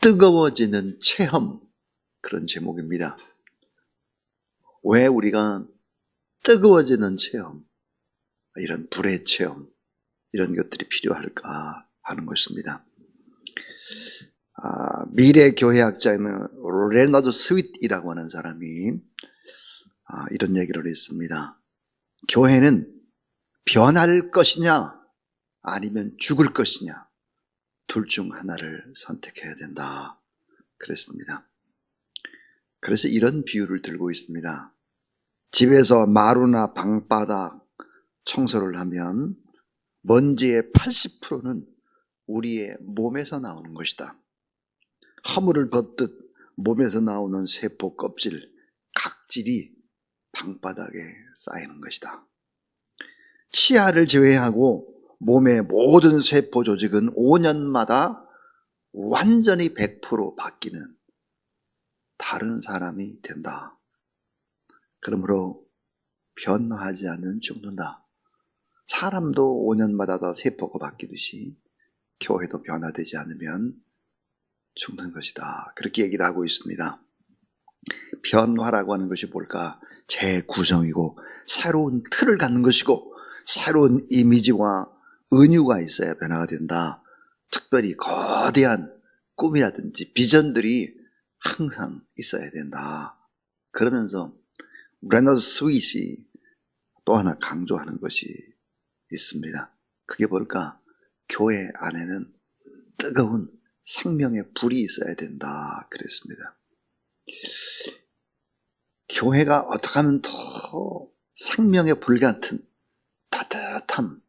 뜨거워지는 체험 그런 제목입니다. 왜 우리가 뜨거워지는 체험, 이런 불의 체험, 이런 것들이 필요할까 하는 것입니다. 아, 미래 교회학자인 레너드 스윗이라고 하는 사람이 아, 이런 얘기를 했습니다. 교회는 변할 것이냐 아니면 죽을 것이냐 둘 중 하나를 선택해야 된다. 그랬습니다. 그래서 이런 비유를 들고 있습니다. 집에서 마루나 방바닥 청소를 하면 먼지의 80%는 우리의 몸에서 나오는 것이다. 허물을 벗듯 몸에서 나오는 세포 껍질, 각질이 방바닥에 쌓이는 것이다. 치아를 제외하고 몸의 모든 세포 조직은 5년마다 완전히 100% 바뀌는 다른 사람이 된다. 그러므로 변화하지 않으면 죽는다. 사람도 5년마다 다 세포가 바뀌듯이 교회도 변화되지 않으면 죽는 것이다. 그렇게 얘기를 하고 있습니다. 변화라고 하는 것이 뭘까? 재구성이고 새로운 틀을 갖는 것이고 새로운 이미지와 은유가 있어야 변화가 된다. 특별히 거대한 꿈이라든지 비전들이 항상 있어야 된다. 그러면서 레너드 스윗이 또 하나 강조하는 것이 있습니다. 그게 뭘까? 교회 안에는 뜨거운 생명의 불이 있어야 된다. 그랬습니다. 교회가 어떻게 하면 더 생명의 불 같은 따뜻함,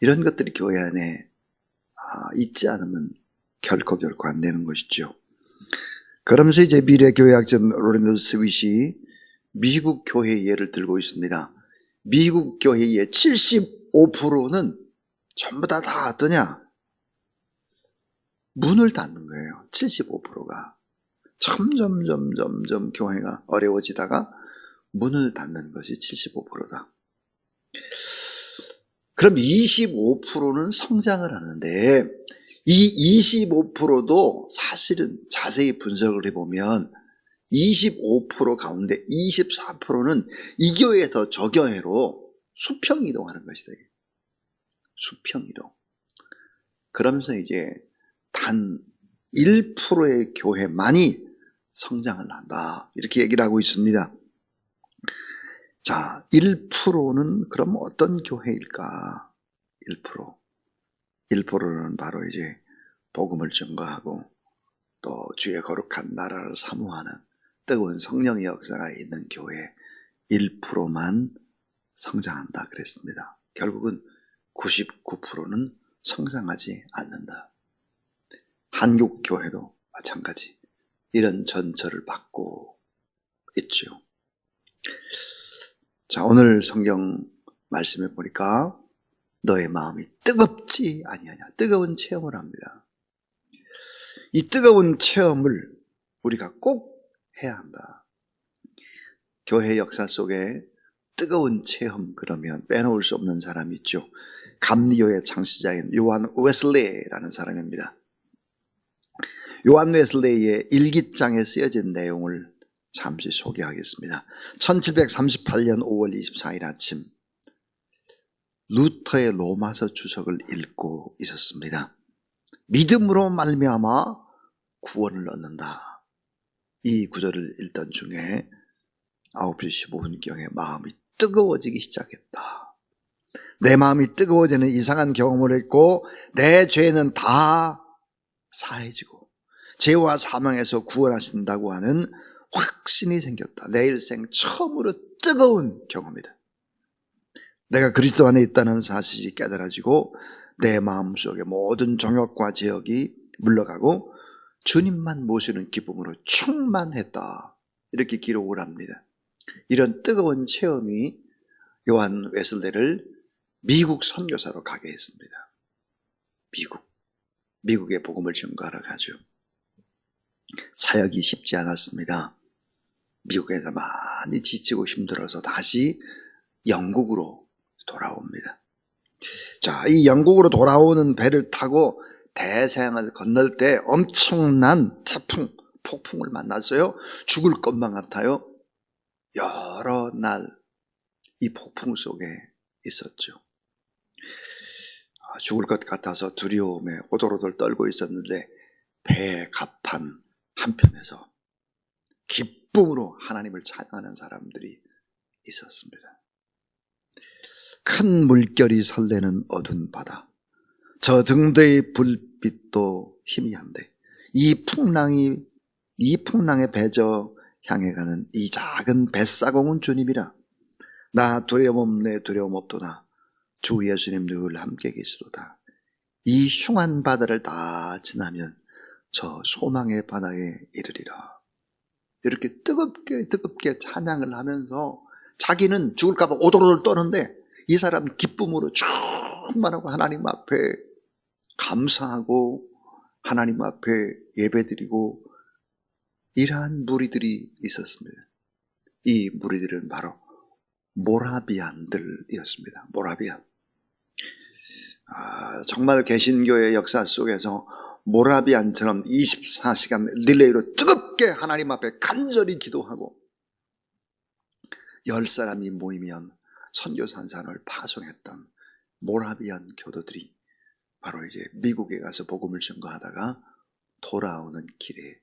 이런 것들이 교회 안에 아, 있지 않으면 결코 결코 안 되는 것이죠. 그러면서 이제 미래 교회학자 로렌드 스윗이 미국 교회의 예를 들고 있습니다. 미국 교회의 75%는 전부 다 다 어떠냐? 문을 닫는 거예요. 75%가. 점점, 점점, 점 교회가 어려워지다가 문을 닫는 것이 75%다. 그럼 25%는 성장을 하는데, 이 25%도 사실은 자세히 분석을 해보면 25% 가운데 24%는 이 교회에서 저 교회로 수평 이동하는 것이다. 수평 이동. 그러면서 이제 단 1%의 교회만이 성장을 한다. 이렇게 얘기를 하고 있습니다. 자, 1%는 그럼 어떤 교회일까? 1%. 1%는 바로 이제 복음을 증거하고 또 주의 거룩한 나라를 사모하는 뜨거운 성령의 역사가 있는 교회 1%만 성장한다 그랬습니다. 결국은 99%는 성장하지 않는다. 한국 교회도 마찬가지 이런 전철을 받고 있죠. 자, 오늘 성경 말씀해 보니까 너의 마음이 뜨겁지 아니하냐. 뜨거운 체험을 합니다. 이 뜨거운 체험을 우리가 꼭 해야 한다. 교회 역사 속에 뜨거운 체험 그러면 빼놓을 수 없는 사람이 있죠. 감리교의 창시자인 요한 웨슬레라는 사람입니다. 요한 웨슬레의 일기장에 쓰여진 내용을 잠시 소개하겠습니다. 1738년 5월 24일 아침 루터의 로마서 주석을 읽고 있었습니다. 믿음으로 말미암아 구원을 얻는다. 이 구절을 읽던 중에 9시 15분경에 마음이 뜨거워지기 시작했다. 내 마음이 뜨거워지는 이상한 경험을 했고 내 죄는 다 사해지고 죄와 사망에서 구원하신다고 하는 확신이 생겼다. 내 일생 처음으로 뜨거운 경험이다. 내가 그리스도 안에 있다는 사실이 깨달아지고 내 마음속에 모든 정욕과 제욕이 물러가고 주님만 모시는 기쁨으로 충만했다. 이렇게 기록을 합니다. 이런 뜨거운 체험이 요한 웨슬레를 미국 선교사로 가게 했습니다. 미국. 미국의 복음을 증거하러 가죠. 사역이 쉽지 않았습니다. 미국에서 많이 지치고 힘들어서 다시 영국으로 돌아옵니다. 자, 이 영국으로 돌아오는 배를 타고 대서양을 건널 때 엄청난 태풍, 폭풍을 만났어요. 죽을 것만 같아요. 여러 날 이 폭풍 속에 있었죠. 아, 죽을 것 같아서 두려움에 오돌오돌 떨고 있었는데 배의 갑판 한편에서 기쁨으로 하나님을 찬양하는 사람들이 있었습니다. 큰 물결이 설레는 어두운 바다. 저 등대의 불빛도 희미한데 이 풍랑이 이 풍랑의 배저 향해 가는 이 작은 뱃사공은 주님이라. 나 두려움 없네 두려움 없도다. 주 예수님 늘 함께 계시도다. 이 흉한 바다를 다 지나면 저 소망의 바다에 이르리라. 이렇게 뜨겁게 뜨겁게 찬양을 하면서 자기는 죽을까봐 오도로를 떠는데 이 사람 기쁨으로 충만하고 하나님 앞에 감사하고 하나님 앞에 예배드리고 이러한 무리들이 있었습니다. 이 무리들은 바로 모라비안들이었습니다. 모라비안. 아, 정말 개신교의 역사 속에서 모라비안처럼 24시간 릴레이로 뜨겁 게 하나님 앞에 간절히 기도하고 열 사람이 모이면 선교산산을 파송했던 모라비안 교도들이 바로 이제 미국에 가서 복음을 증거하다가 돌아오는 길에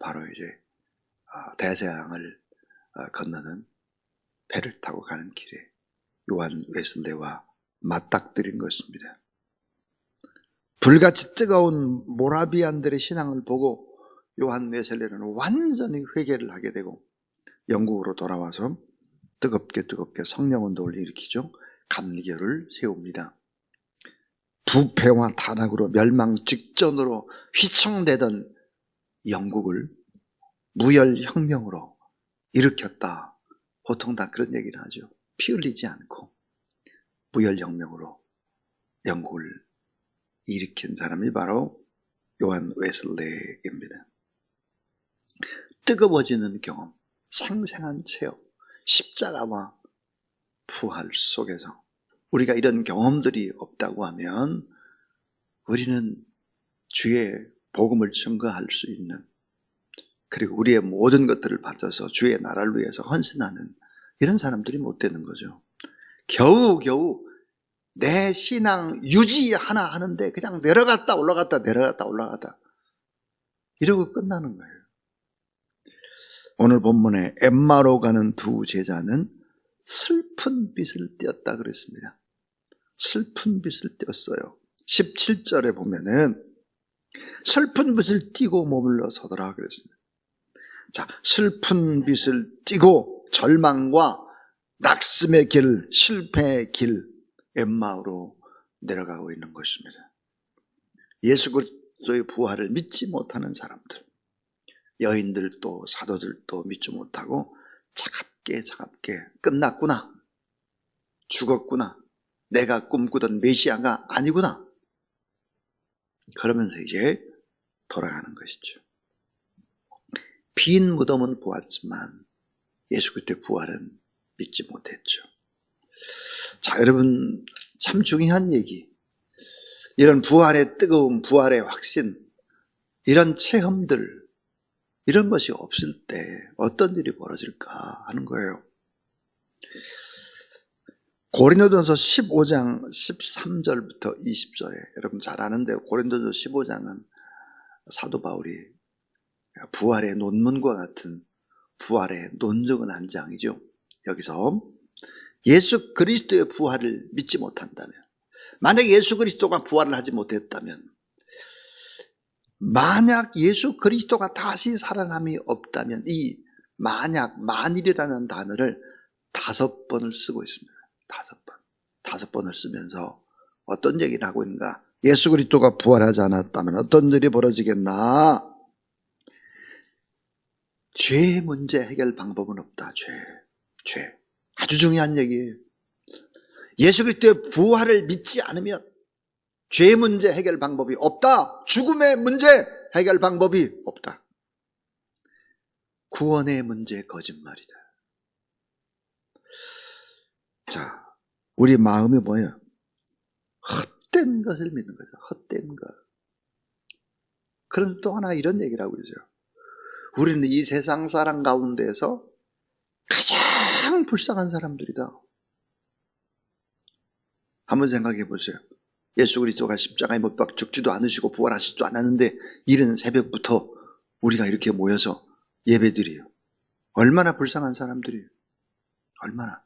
바로 이제 아, 대서양을 아, 건너는 배를 타고 가는 길에 요한 웨슬레와 맞닥뜨린 것입니다. 불같이 뜨거운 모라비안들의 신앙을 보고 요한 웨슬레는 완전히 회개를 하게 되고 영국으로 돌아와서 뜨겁게 뜨겁게 성령 운동을 일으키죠. 감리교를 세웁니다. 부패와 타락으로 멸망 직전으로 휘청대던 영국을 무열혁명으로 일으켰다. 보통 다 그런 얘기를 하죠. 피 흘리지 않고 무열혁명으로 영국을 일으킨 사람이 바로 요한 웨슬레입니다. 뜨거워지는 경험, 생생한 체험, 십자가와 부활 속에서 우리가 이런 경험들이 없다고 하면 우리는 주의 복음을 증거할 수 있는 그리고 우리의 모든 것들을 바쳐서 주의 나라를 위해서 헌신하는 이런 사람들이 못 되는 거죠. 겨우겨우 내 신앙 유지 하나 하는데 그냥 내려갔다 올라갔다 내려갔다 올라갔다 이러고 끝나는 거예요. 오늘 본문에 엠마로 가는 두 제자는 슬픈 빛을 띄었다 그랬습니다. 슬픈 빛을 띄었어요. 17절에 보면은 슬픈 빛을 띄고 머물러 서더라 그랬습니다. 자, 슬픈 빛을 띄고 절망과 낙심의 길, 실패의 길, 엠마오로 내려가고 있는 것입니다. 예수 그리스도의 부활을 믿지 못하는 사람들, 여인들도 사도들도 믿지 못하고 차갑게 차갑게 끝났구나. 죽었구나. 내가 꿈꾸던 메시아가 아니구나. 그러면서 이제 돌아가는 것이죠. 빈 무덤은 보았지만 예수 그리스도의 부활은 믿지 못했죠. 자, 여러분 참 중요한 얘기. 이런 부활의 뜨거움, 부활의 확신, 이런 체험들, 이런 것이 없을 때 어떤 일이 벌어질까 하는 거예요. 고린도전서 15장 13절부터 20절에 여러분 잘 아는데 고린도전서 15장은 사도 바울이 부활의 논문과 같은 부활의 논증은 한 장이죠. 여기서 예수 그리스도의 부활을 믿지 못한다면 만약 예수 그리스도가 부활을 하지 못했다면 만약 예수 그리스도가 다시 살아남이 없다면 이 만약 만일이라는 단어를 다섯 번을 쓰고 있습니다. 다섯 번. 다섯 번을 쓰면서 어떤 얘기를 하고 있는가? 예수 그리스도가 부활하지 않았다면 어떤 일이 벌어지겠나? 죄 문제 해결 방법은 없다. 죄. 죄. 아주 중요한 얘기예요. 예수 그리스도의 부활을 믿지 않으면 죄 문제 해결 방법이 없다. 죽음의 문제 해결 방법이 없다. 구원의 문제 거짓말이다. 자, 우리 마음이 뭐예요? 헛된 것을 믿는 거죠. 헛된 것. 그럼 또 하나 이런 얘기를 하고 있어요. 우리는 이 세상 사람 가운데서 가장 불쌍한 사람들이다. 한번 생각해 보세요. 예수 그리스도가 십자가에 못 박혀 죽지도 않으시고 부활하시지도 않았는데 이른 새벽부터 우리가 이렇게 모여서 예배드려요. 얼마나 불쌍한 사람들이에요. 얼마나.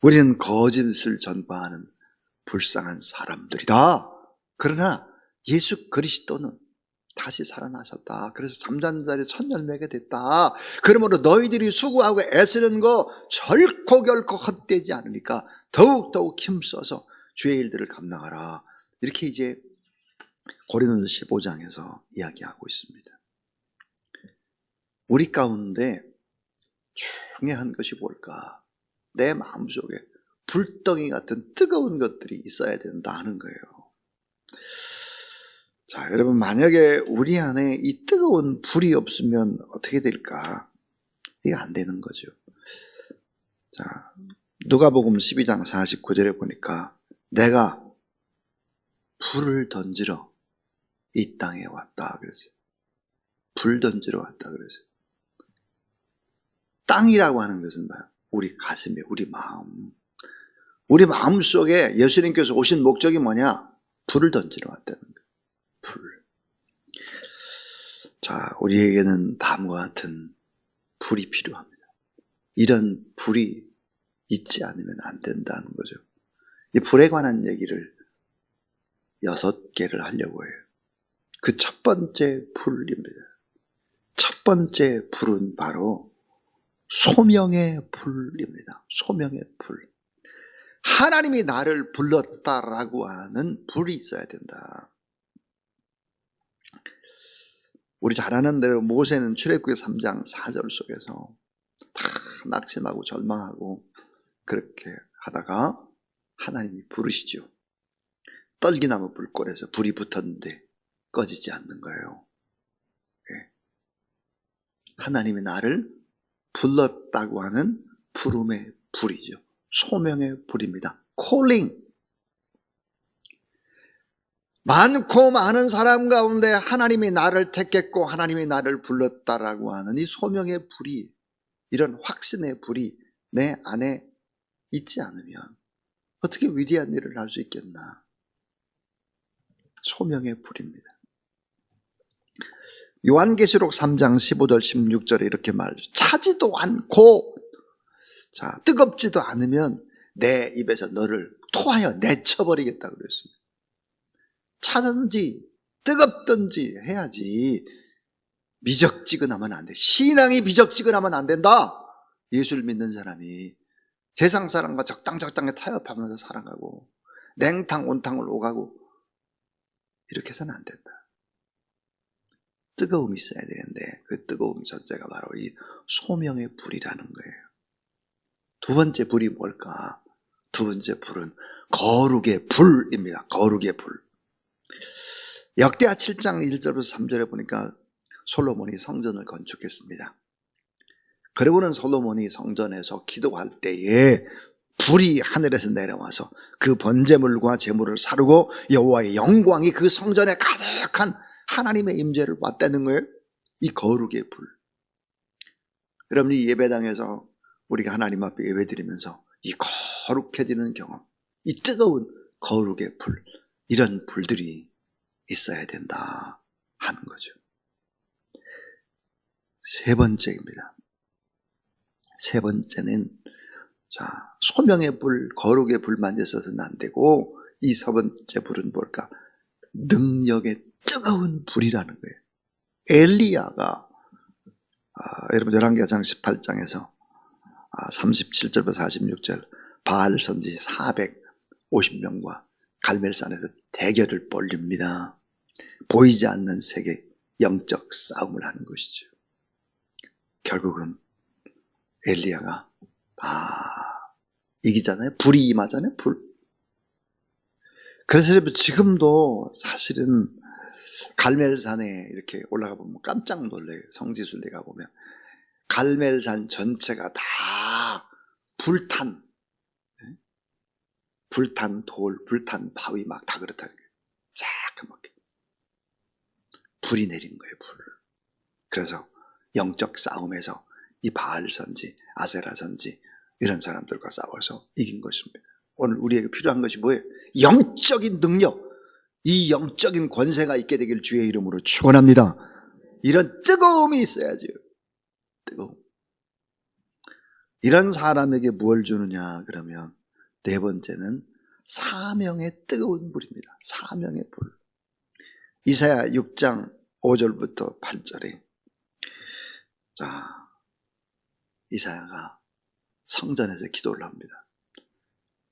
우리는 거짓을 전파하는 불쌍한 사람들이다. 그러나 예수 그리스도는 다시 살아나셨다. 그래서 잠자는 자리에 첫 열매가 됐다. 그러므로 너희들이 수고하고 애쓰는 거 결코 결코 헛되지 않으니까 더욱더욱 힘써서 주의 일들을 감당하라. 이렇게 이제 고린도서 15장에서 이야기하고 있습니다. 우리 가운데 중요한 것이 뭘까? 내 마음속에 불덩이 같은 뜨거운 것들이 있어야 된다 하는 거예요. 자, 여러분, 만약에 우리 안에 이 뜨거운 불이 없으면 어떻게 될까? 이게 안 되는 거죠. 자, 누가복음 12장 49절에 보니까 내가 불을 던지러 이 땅에 왔다 그랬어요. 불 던지러 왔다 그랬어요. 땅이라고 하는 것은 뭐야? 우리 가슴에, 우리 마음. 우리 마음 속에 예수님께서 오신 목적이 뭐냐? 불을 던지러 왔다는 거예요. 불. 자, 우리에게는 다음과 같은 불이 필요합니다. 이런 불이 있지 않으면 안 된다는 거죠. 이 불에 관한 얘기를 여섯 개를 하려고 해요. 그 첫 번째 불입니다. 첫 번째 불은 바로 소명의 불입니다. 소명의 불. 하나님이 나를 불렀다라고 하는 불이 있어야 된다. 우리 잘 아는 대로 모세는 출애굽기 3장 4절 속에서 다 낙심하고 절망하고 그렇게 하다가 하나님이 부르시죠. 떨기나무 불꽃에서 불이 붙었는데 꺼지지 않는 거예요. 예. 하나님이 나를 불렀다고 하는 부름의 불이죠. 소명의 불입니다. 콜링. 많고 많은 사람 가운데 하나님이 나를 택했고 하나님이 나를 불렀다라고 하는 이 소명의 불이 이런 확신의 불이 내 안에 있지 않으면 어떻게 위대한 일을 할 수 있겠나? 소명의 불입니다. 요한계시록 3장 15절 16절에 이렇게 말하죠. 차지도 않고 자 뜨겁지도 않으면 내 입에서 너를 토하여 내쳐버리겠다 그랬습니다. 차든지 뜨겁든지 해야지 미적지근하면 안 돼. 신앙이 미적지근하면 안 된다. 예수를 믿는 사람이 세상 사람과 적당적당히 타협하면서 살아가고 냉탕 온탕을 오가고 이렇게 해서는 안 된다. 뜨거움이 있어야 되는데 그 뜨거움 전체가 바로 이 소명의 불이라는 거예요. 두 번째 불이 뭘까? 두 번째 불은 거룩의 불입니다. 거룩의 불. 역대하 7장 1절부터 3절에 보니까 솔로몬이 성전을 건축했습니다. 그리고는 솔로몬이 성전에서 기도할 때에 불이 하늘에서 내려와서 그 번제물과 제물을 사르고 여호와의 영광이 그 성전에 가득한 하나님의 임재를 왔다는 거예요. 이 거룩의 불. 여러분 이 예배당에서 우리가 하나님 앞에 예배드리면서 이 거룩해지는 경험, 이 뜨거운 거룩의 불, 이런 불들이 있어야 된다 하는 거죠. 세 번째입니다. 세 번째는 자 소명의 불, 거룩의 불만 있어서는 안 되고 이 세 번째 불은 뭘까? 능력의 뜨거운 불이라는 거예요. 엘리야가 아, 여러분 열왕기상 18장에서 아, 37절부터 46절 바알 선지 450명과 갈멜산에서 대결을 벌립니다. 보이지 않는 세계 영적 싸움을 하는 것이죠. 결국은 엘리야가 아 이기잖아요. 불이 임하잖아요. 불. 그래서 지금도 사실은 갈멜산에 이렇게 올라가 보면 깜짝 놀래요. 성지순례 가 보면 갈멜산 전체가 다 불탄 불탄 돌, 불탄 바위 막 다 그렇다는 거예요. 새까맣게. 불이 내린 거예요, 불. 그래서 영적 싸움에서 이 바알 선지, 아세라 선지 이런 사람들과 싸워서 이긴 것입니다. 오늘 우리에게 필요한 것이 뭐예요? 영적인 능력, 이 영적인 권세가 있게 되길 주의 이름으로 축원합니다. 이런 뜨거움이 있어야죠. 뜨거움. 이런 사람에게 뭘 주느냐 그러면 네 번째는 사명의 뜨거운 불입니다. 사명의 불. 이사야 6장 5절부터 8절에 자 이사야가 성전에서 기도를 합니다.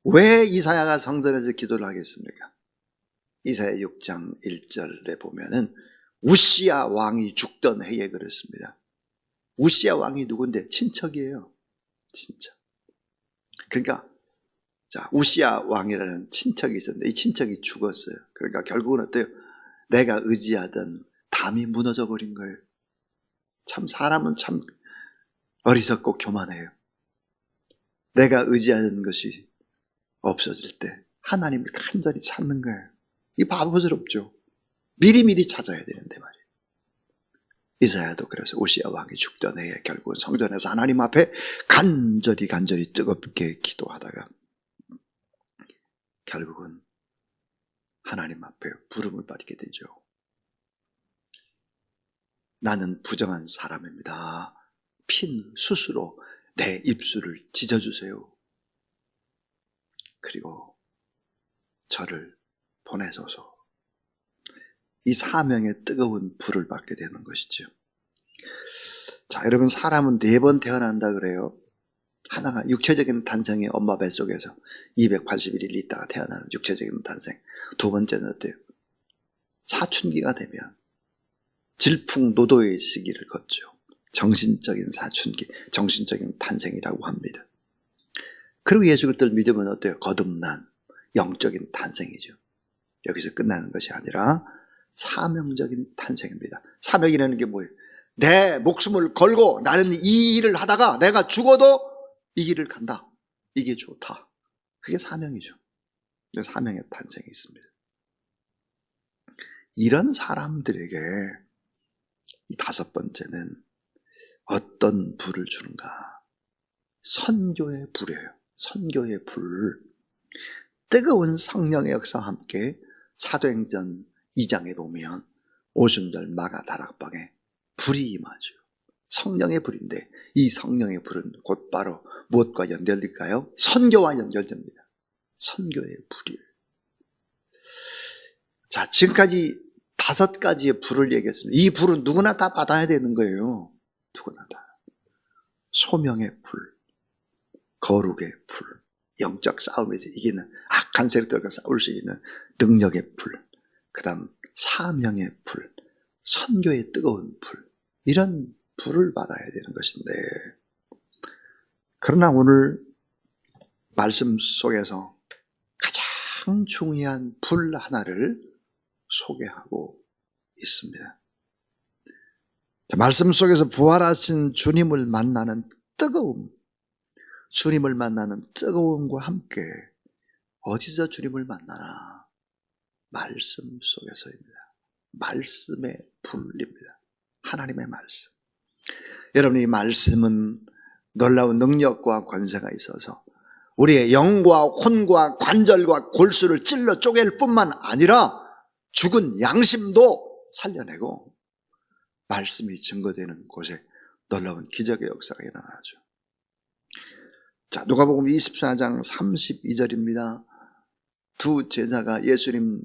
왜 이사야가 성전에서 기도를 하겠습니까? 이사야 6장 1절에 보면은 우시야 왕이 죽던 해에 그랬습니다. 우시야 왕이 누군데? 친척이에요. 친척. 그러니까 자 우시야 왕이라는 친척이 있었는데 이 친척이 죽었어요. 그러니까 결국은 어때요? 내가 의지하던 담이 무너져 버린 거예요. 참 사람은 참 어리석고 교만해요. 내가 의지하는 것이 없어질 때 하나님을 간절히 찾는 거예요. 이 바보스럽죠. 미리미리 찾아야 되는데 말이에요. 이사야도 그래서 오시아 왕이 죽던 해에 결국은 성전에서 하나님 앞에 간절히 간절히 뜨겁게 기도하다가 결국은 하나님 앞에 부름을 받게 되죠. 나는 부정한 사람입니다. 핀 수수로 내 입술을 찢어주세요. 그리고 저를 보내소서. 이 사명의 뜨거운 불을 받게 되는 것이죠. 자, 여러분, 사람은 네 번 태어난다 그래요. 하나가 육체적인 탄생이 엄마 뱃속에서 281일 있다가 태어나는 육체적인 탄생. 두 번째는 어때요? 사춘기가 되면 질풍노도의 시기를 걷죠. 정신적인 사춘기, 정신적인 탄생이라고 합니다. 그리고 예수 그리스도를 믿으면 어때요? 거듭난 영적인 탄생이죠. 여기서 끝나는 것이 아니라 사명적인 탄생입니다. 사명이라는 게 뭐예요? 내 목숨을 걸고 나는 이 일을 하다가 내가 죽어도 이 길을 간다. 이게 좋다. 그게 사명이죠. 사명의 탄생이 있습니다. 이런 사람들에게 이 다섯 번째는 어떤 불을 주는가? 선교의 불이에요. 선교의 불. 뜨거운 성령의 역사와 함께 사도행전 2장에 보면 오순절 마가 다락방에 불이 임하죠. 성령의 불인데 이 성령의 불은 곧바로 무엇과 연결될까요? 선교와 연결됩니다. 선교의 불이에요. 자, 지금까지 다섯 가지의 불을 얘기했습니다. 이 불은 누구나 다 받아야 되는 거예요. 누구나 다. 소명의 불, 거룩의 불, 영적 싸움에서 이기는 악한 세력들과 싸울 수 있는 능력의 불, 그 다음 사명의 불, 선교의 뜨거운 불, 이런 불을 받아야 되는 것인데, 그러나 오늘 말씀 속에서 가장 중요한 불 하나를 소개하고 있습니다. 말씀 속에서 부활하신 주님을 만나는 뜨거움, 주님을 만나는 뜨거움과 함께 어디서 주님을 만나나? 말씀 속에서입니다. 말씀의 불입니다. 하나님의 말씀. 여러분, 이 말씀은 놀라운 능력과 권세가 있어서 우리의 영과 혼과 관절과 골수를 찔러 쪼갤 뿐만 아니라 죽은 양심도 살려내고 말씀이 증거되는 곳에 놀라운 기적의 역사가 일어나죠. 자, 누가복음 24장 32절입니다. 두 제자가 예수님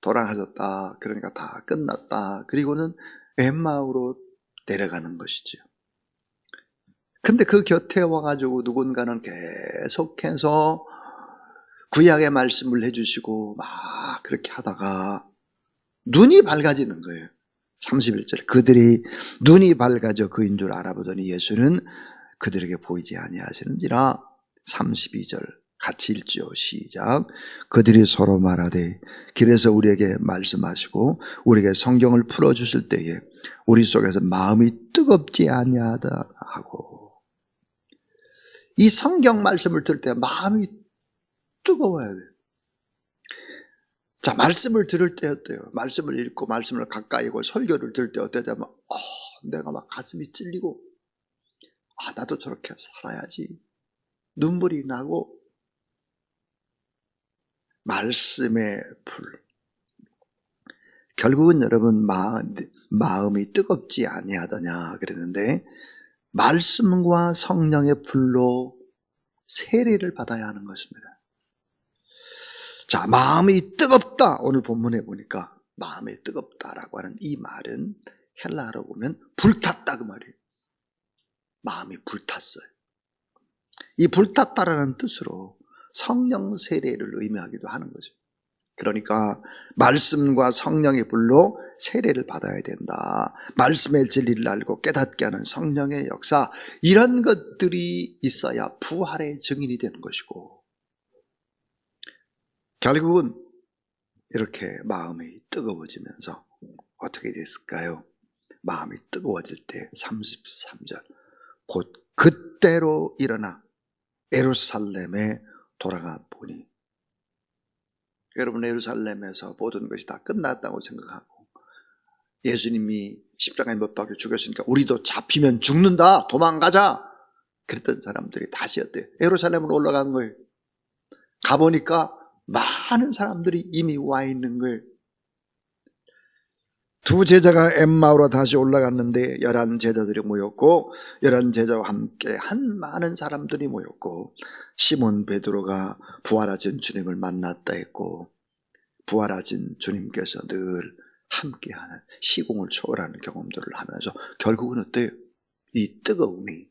돌아가셨다. 그러니까 다 끝났다. 그리고는 엠마우로 내려가는 것이죠. 근데 그 곁에 와가지고 누군가는 계속해서 구약의 말씀을 해주시고 막 그렇게 하다가 눈이 밝아지는 거예요. 31절. 그들이 눈이 밝아져 그인 줄 알아보더니 예수는 그들에게 보이지 아니하시는지라 32절 같이 읽죠. 시작. 그들이 서로 말하되 길에서 우리에게 말씀하시고 우리에게 성경을 풀어 주실 때에 우리 속에서 마음이 뜨겁지 아니하다 하고 이 성경 말씀을 들을 때 마음이 뜨거워야 돼요. 자, 말씀을 들을 때 어때요? 말씀을 읽고 말씀을 가까이고 설교를 들을 때 어떠냐면, 어, 내가 막 가슴이 찔리고, 아, 나도 저렇게 살아야지. 눈물이 나고, 말씀의 불. 결국은 여러분 마음, 마음이 뜨겁지 아니하더냐 그랬는데 말씀과 성령의 불로 세례를 받아야 하는 것입니다. 자, 마음이 뜨겁다. 오늘 본문에 보니까 마음이 뜨겁다라고 하는 이 말은 헬라어로 보면 불탔다 그 말이에요. 마음이 불탔어요. 이 불탔다라는 뜻으로 성령 세례를 의미하기도 하는 거죠. 그러니까 말씀과 성령의 불로 세례를 받아야 된다. 말씀의 진리를 알고 깨닫게 하는 성령의 역사 이런 것들이 있어야 부활의 증인이 되는 것이고 결국은 이렇게 마음이 뜨거워지면서 어떻게 됐을까요? 마음이 뜨거워질 때 33절 곧 그때로 일어나 에루살렘에 돌아가 보니 여러분 예루살렘에서 모든 것이 다 끝났다고 생각하고 예수님이 십자가에 못 박혀 죽였으니까 우리도 잡히면 죽는다 도망가자 그랬던 사람들이 다시 어때요? 예루살렘으로 올라간 거예요 가보니까 많은 사람들이 이미 와 있는 거예요 두 제자가 엠마오로 다시 올라갔는데 열한 제자들이 모였고 열한 제자와 함께 한 많은 사람들이 모였고 시몬 베드로가 부활하신 주님을 만났다 했고 부활하신 주님께서 늘 함께하는 시공을 초월하는 경험들을 하면서 결국은 어때요? 이 뜨거움이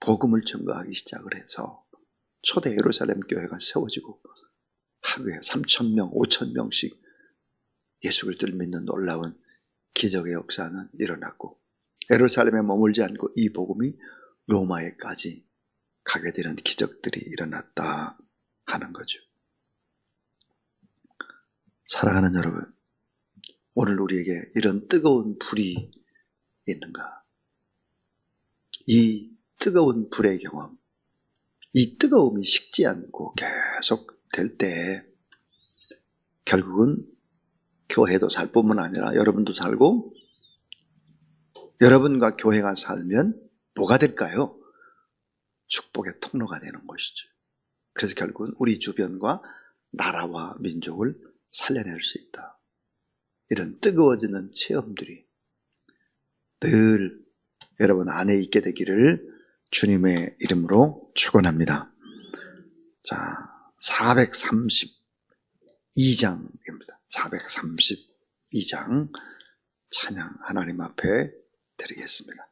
복음을 증거하기 시작을 해서 초대 예루살렘 교회가 세워지고 하루에 3천 명, 5천 명씩 예수 그리스도를 믿는 놀라운 기적의 역사는 일어났고 예루살렘에 머물지 않고 이 복음이 로마에까지 가게 되는 기적들이 일어났다 하는 거죠. 사랑하는 여러분, 오늘 우리에게 이런 뜨거운 불이 있는가? 이 뜨거운 불의 경험, 이 뜨거움이 식지 않고 계속 될 때, 결국은 교회도 살 뿐만 아니라 여러분도 살고, 여러분과 교회가 살면 뭐가 될까요? 축복의 통로가 되는 것이죠. 그래서 결국은 우리 주변과 나라와 민족을 살려낼 수 있다. 이런 뜨거워지는 체험들이 늘 여러분 안에 있게 되기를 주님의 이름으로 축원합니다. 자, 432장입니다. 432장 찬양 하나님 앞에 드리겠습니다.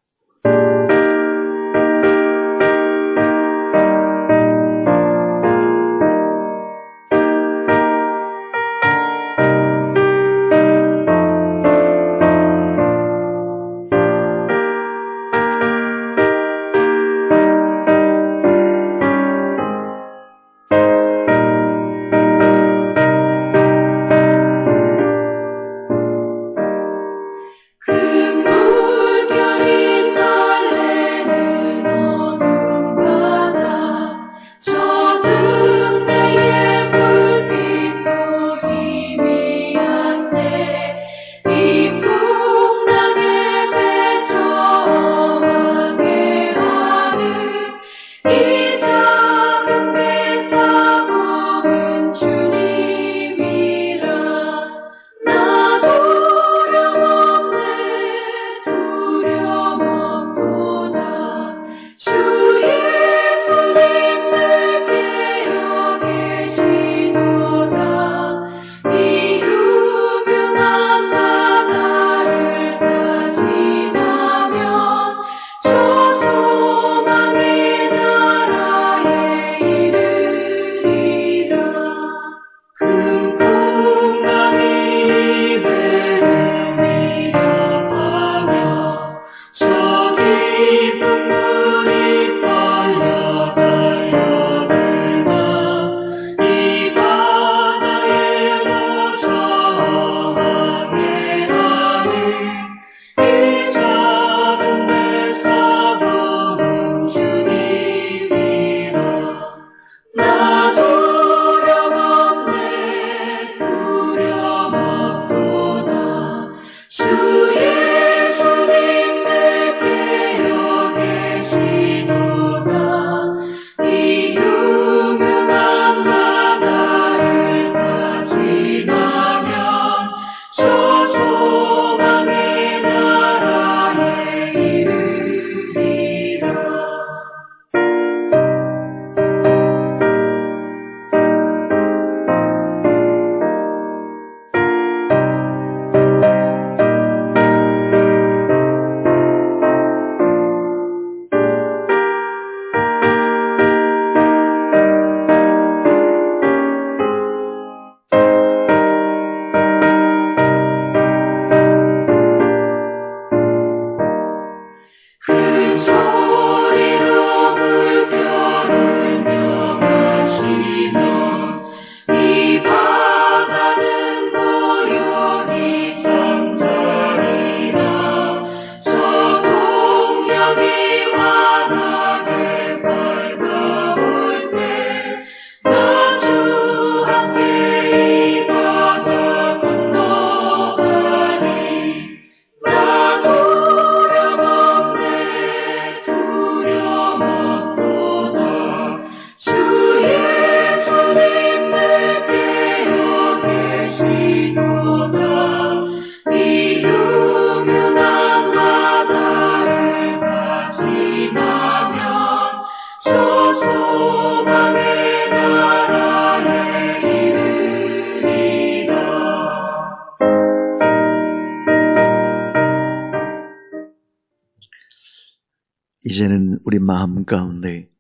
이제는 우리 마음 가운데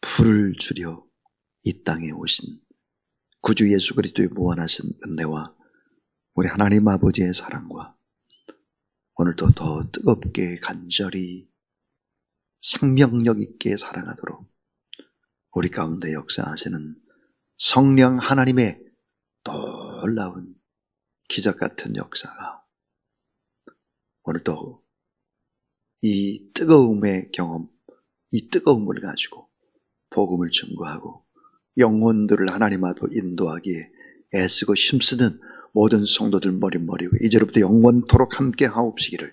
불을 줄여 이 땅에 오신 구주 예수 그리스도의 무한하신 은혜와 우리 하나님 아버지의 사랑과 오늘도 더 뜨겁게 간절히 생명력 있게 사랑하도록 우리 가운데 역사하시는 성령 하나님의 놀라운 기적 같은 역사가 오늘도 이 뜨거움의 경험, 이 뜨거움을 가지고 복음을 증거하고 영혼들을 하나님 앞으로 인도하기에 애쓰고 힘쓰는 모든 성도들 머릿머리고 이제로부터 영원토록 함께 하옵시기를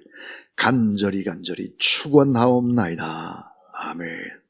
간절히 간절히 축원하옵나이다. 아멘.